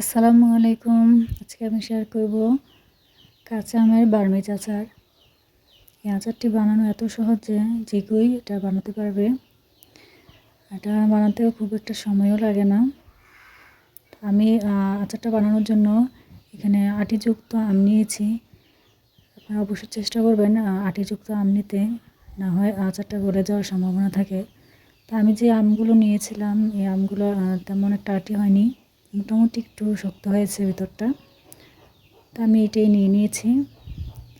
আসসালামু আলাইকুম। আজকে আমি শেয়ার করব কাঁচা আমের বার্মিজ আচার। এই আচারটি বানানো এত সহজ যে যে কেউই এটা বানাতে পারবে। এটা বানাতেও খুব একটা সময়ও লাগে না। আমি আচারটা বানানোর জন্য এখানে আটিযুক্ত আম নিয়েছি। আপনারা অবশ্যই চেষ্টা করবেন আটিযুক্ত আম নিতে। না হয় আচারটা গলে যাওয়ার সম্ভাবনা থাকে। তা আমি যে আমগুলো নিয়েছিলাম, এই আমগুলো তেমন একটা আটি হয়নি। মোটামুটি একটু শক্ত হয়েছে ভিতরটা। তা আমি এটাই নিয়ে নিয়েছি।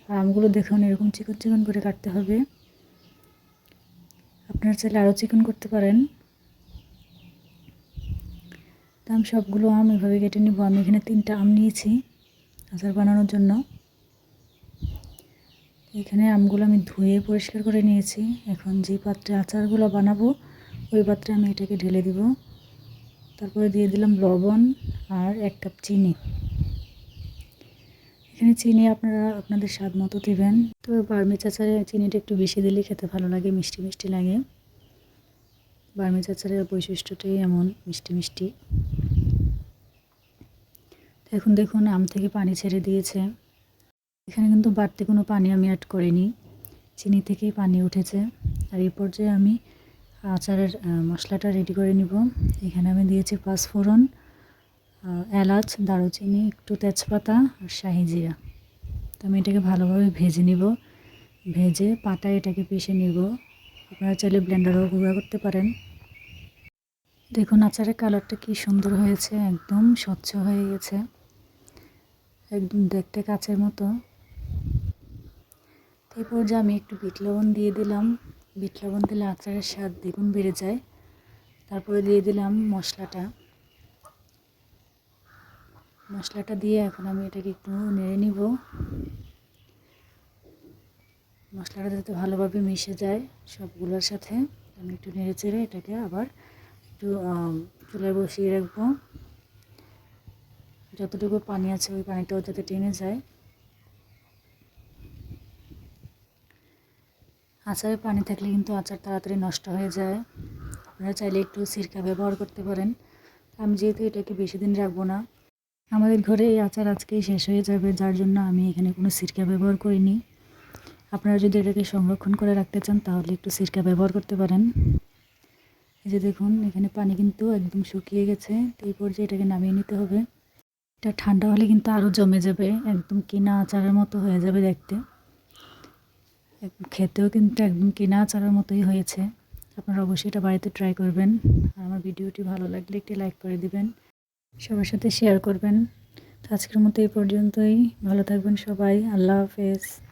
আর আমগুলো দেখুন, এরকম চিকন চিকন করে কাটতে হবে। আপনারা চাইলে আরও চিকন করতে পারেন। তা আমি সবগুলো আম এভাবে কেটে নিব। আমি এখানে তিনটা আম নিয়েছি আচার বানানোর জন্য। এখানে আমগুলো আমি ধুয়ে পরিষ্কার করে নিয়েছি। এখন যে পাত্রে আচারগুলো বানাবো, ওই পাত্রে আমি এটাকে ঢেলে দিব। তারপরে দিয়ে দিলাম লবণ আর এক কাপ চিনি। এখানে চিনি আপনারা আপনাদের স্বাদ মতো দেবেন। তবে বার্মি চাচারে চিনিটা একটু বেশি দিলে খেতে ভালো লাগে, মিষ্টি মিষ্টি লাগে। বার্মি চাচারের বৈশিষ্ট্যটাই এমন, মিষ্টি মিষ্টি। এখন দেখুন, আম থেকে পানি ছেড়ে দিয়েছে। এখানে কিন্তু বাড়তি কোনো পানি আমি অ্যাড করিনি। চিনি থেকেই পানি উঠেছে। আর এই পর্যায়ে আমি আচারের মশলাটা রেডি করে নিব। এখানে আমি দিয়েছি পাঁচফোড়ন এলাচ, দারুচিনি, একটু তেজপাতা আর শাহি জিরা। তো আমি এটাকে ভালোভাবে ভেজে নিব। ভেজে পাটায় এটাকে পিষে নিব। আপনারা চাইলে ব্লেন্ডারও গুঁড়া করতে পারেন। দেখুন আচারের কালারটা কি সুন্দর হয়েছে, একদম স্বচ্ছ হয়ে গেছে। একদম দেখতে কাচের মতো। এরপর যে আমি একটু বিট লবণ দিয়ে দিলাম। বিট লবণ দিলে আচারের স্বাদ দ্বিগুণ বেড়ে যায়। তারপরে দিয়ে দিলাম মশলাটা। মশলাটা দিয়ে এখন আমি এটাকে একটু নেড়ে নিব। মশলাটা যাতে ভালোভাবে মিশে যায় সবগুলোর সাথে। আমি একটু নেড়ে চেড়ে এটাকে আবার একটু চুলায় বসিয়ে রাখব। যতটুকু পানি আছে ওই পানিটাও যাতে টেনে যায়। আচারে পানি থাকলে কিন্তু আচার তাড়াতাড়ি নষ্ট হয়ে যায়। আপনারা চাইলে একটু সিরকা ব্যবহার করতে পারেন। আমি যেহেতু এটাকে বেশি দিন রাখব না, আমাদের ঘরে এই আচার আজকেই শেষ হয়ে যাবে, যার জন্য আমি এখানে কোনো সিরকা ব্যবহার করিনি। আপনারা যদি এটাকে সংরক্ষণ করে রাখতে চান, তাহলে একটু সিরকা ব্যবহার করতে পারেন। এই যে দেখুন, এখানে পানি কিন্তু একদম শুকিয়ে গেছে এই পর্যায়ে এটাকে নামিয়ে নিতে হবে। এটা ঠান্ডা হলে কিন্তু আরও জমে যাবে, একদম কিনা আচারের মতো হয়ে যাবে দেখতে। খেতেও কিন্তু একদম কেনা চারার মতোই হয়েছে। আপনারা অবশ্যই এটা বাড়িতে ট্রাই করবেন। আর আমার ভিডিওটি ভালো লাগলে একটি লাইক করে দিবেন। সবার সাথে শেয়ার করবেন। আজকের মতো এই পর্যন্তই। ভালো থাকবেন সবাই। আল্লাহ হাফেজ।